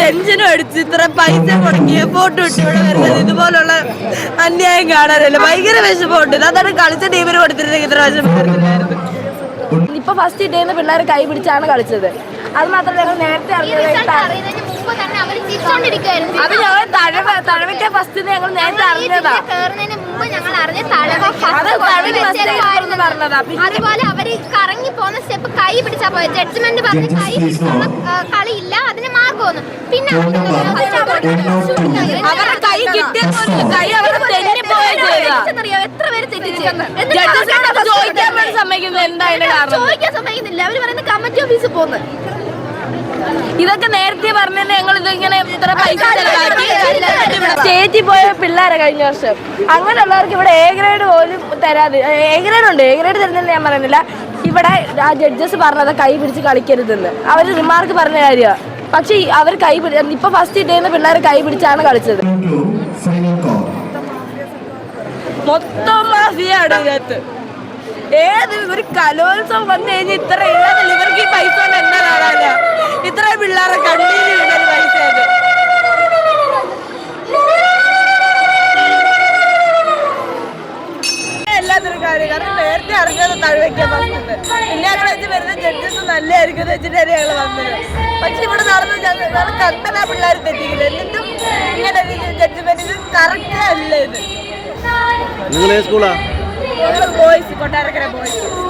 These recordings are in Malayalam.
ടെൻഷനും അടിച്ച് ഇത്ര പൈസ മുടക്കി എഫോർട്ട് ഇട്ട് ഇവിടെ വരുന്നത് ഇതുപോലുള്ള അന്യായം കാണാനല്ല. ഭയങ്കര വിഷമമുണ്ട്. അതാണ് കളിച്ച ടീമിന് കൊടുത്തിരുന്നെങ്കിൽ ഇത്ര വിഷമം വരുന്നില്ലായിരുന്നു ഇപ്പൊ ഫസ്റ്റ് ഇട്ടേന്ന് പിള്ളേർ കൈ പിടിച്ചാണ് കളിച്ചത്. അത് മാത്രമല്ല ഞങ്ങൾ നേരത്തെ അറിഞ്ഞത് അത് ഞങ്ങൾ തഴവ തഴവിക്ക ഫസ്റ്റ് ഞങ്ങൾ നേരത്തെ അറിഞ്ഞതാ. അതുപോലെ അവർ കറങ്ങി പോകുന്ന സ്റ്റെപ്പ് കൈ പിടിച്ചാ പോയത് ജഡ്ജ്മെന്റ് പറഞ്ഞ് കൈ പിടിച്ചുള്ള കളിയില്ല. അതിന് വന്നു പിന്നെ അവരുടെ കൈ കിട്ടിയപ്പോലും കൈ അവരുടെ തെന്നിപ്പോയ ചെയ്താ തെറ്റിച്ചെന്നറിയോ? എത്ര പേര് തെറ്റിച്ച്? സമ്മതിക്കുന്നത് എന്താ അതിന്റെ കാരണം? ചോദിക്കാൻ സമ്മതിക്കുന്നില്ല. അവർ പറയുന്നത് കമ്മിറ്റി ഓഫീസിൽ പോകുന്നു. ഇതൊക്കെ നേരത്തെ പറഞ്ഞ ഞങ്ങൾ ഇതിങ്ങനെ ഇത്ര പൈസ ചെലവാക്കി. സ്റ്റേജിൽ പോയ പിള്ളേരെ കഴിഞ്ഞ വർഷം. അങ്ങനെയുള്ളവർക്ക് ഇവിടെ എ ഗ്രേഡ് പോലും തരാതെ എ ഗ്രേഡ് ഉണ്ട്. എ ഗ്രേഡ് തരുന്നില്ല ഞാൻ പറയുന്നില്ല. ഇവിടെ ആ ജഡ്ജസ് പറഞ്ഞത് കൈ പിടിച്ച് കളിക്കരുതെന്ന്. അവർ റിമാർക്ക് പറഞ്ഞ കാര്യമാണ്. പക്ഷെ അവർ കൈ പിടി ഇപ്പൊ ഫസ്റ്റ് ഇട്ടേന്ന് പിള്ളേർ കൈ പിടിച്ചാണ് കളിച്ചത്. മൊത്തം ഏത് ഒരു കലോത്സവം വന്നു കഴിഞ്ഞാൽ ഇത്ര നേരത്തെ അറിഞ്ഞത് തഴുവയ്ക്കാൻ വന്നത്. പിന്നെ ഞങ്ങൾ വെച്ച് വരുന്ന ജഡ്ജസ് നല്ലതായിരിക്കും എന്ന് വെച്ചിട്ടാണ് ഞങ്ങൾ വന്നത്. പക്ഷെ ഇവിടെ നടന്ന് ഞങ്ങൾ കണ്ടനാ പിള്ളേർ തെറ്റിക്കില്ല. എന്നിട്ടും ഇങ്ങനെ ജഡ്ജ്മെന്റിന് കറക്റ്റ് അല്ല ഇത്. ബോയ്സ് കൊട്ടാരക്കര ഇത്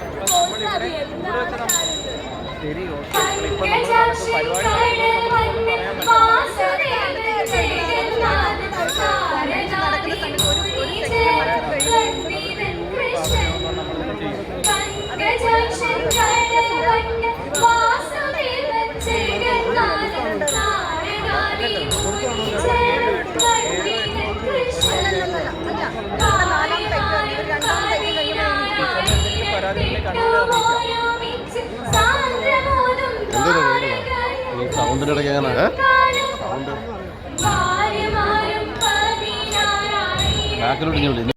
സ്കൂളാ ബോയ്സ് കൊട്ടാരക്കര ബോയ്സ് ഈ സൗണ്ടിന്റെ ഇടയ്ക്ക് എങ്ങനെ സൗണ്ട് ബാക്കിലോട്ട് വിളി.